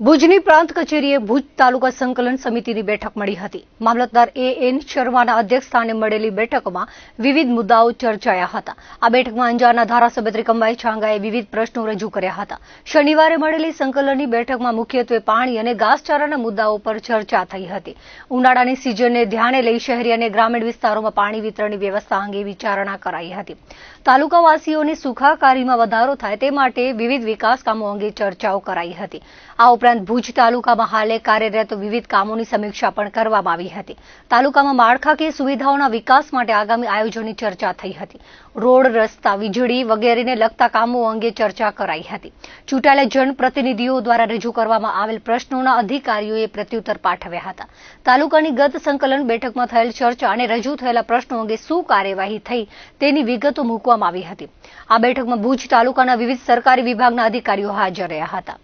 ભુજની પ્રાંત કચેરીએ ભુજ તાલુકા સંકલન સમિતિની બેઠક મળી હતી. મામલતદાર એ એન શર્માના અધ્યક્ષસ્થાને મળેલી બેઠકમાં વિવિધ મુદ્દાઓ ચર્ચાયા હતા. આ બેઠકમાં અંજારના ધારાસભ્ય ત્રિકમભાઈ છાંગાએ વિવિધ પ્રશ્નો રજૂ કર્યા હતા. શનિવારે મળેલી સંકલનની બેઠકમાં મુખ્યત્વે પાણી અને ઘાસચારાના મુદ્દાઓ પર ચર્ચા થઈ હતી. ઉનાળાની સિઝનને ધ્યાને લઈ શહેરી અને ગ્રામીણ વિસ્તારોમાં પાણી વિતરણની વ્યવસ્થા અંગે વિચારણા કરાઈ હતી. તાલુકાવાસીઓની સુખાકારીમાં વધારો થાય તે માટે વિવિધ વિકાસ કામો અંગે ચર્ચાઓ કરાઈ હતી. આ ઉપરાંત ભુજ તાલુકામાં હાલે કાર્યરત વિવિધ કામોની સમીક્ષા પણ કરવામાં આવી હતી. તાલુકામાં માળખાકીય સુવિધાઓના વિકાસ માટે આગામી આયોજનની ચર્ચા થઈ હતી. રોડ, રસ્તા, વીજળી વગેરેને લગતા કામો અંગે ચર્ચા કરાઈ હતી. ચૂંટાયેલા જનપ્રતિનિધિઓ દ્વારા રજૂ કરવામાં આવેલ પ્રશ્નોના અધિકારીઓએ પ્રત્યુત્તર પાઠવ્યા હતા. તાલુકાની ગત સંકલન બેઠકમાં થયેલ ચર્ચા અને રજૂ થયેલા પ્રશ્નો અંગે શું કાર્યવાહી થઈ તેની વિગતો મૂકવામાં આવી હતી. આ બેઠકમાં ભુજ તાલુકાના વિવિધ સરકારી વિભાગના અધિકારીઓ હાજર રહ્યા હતા.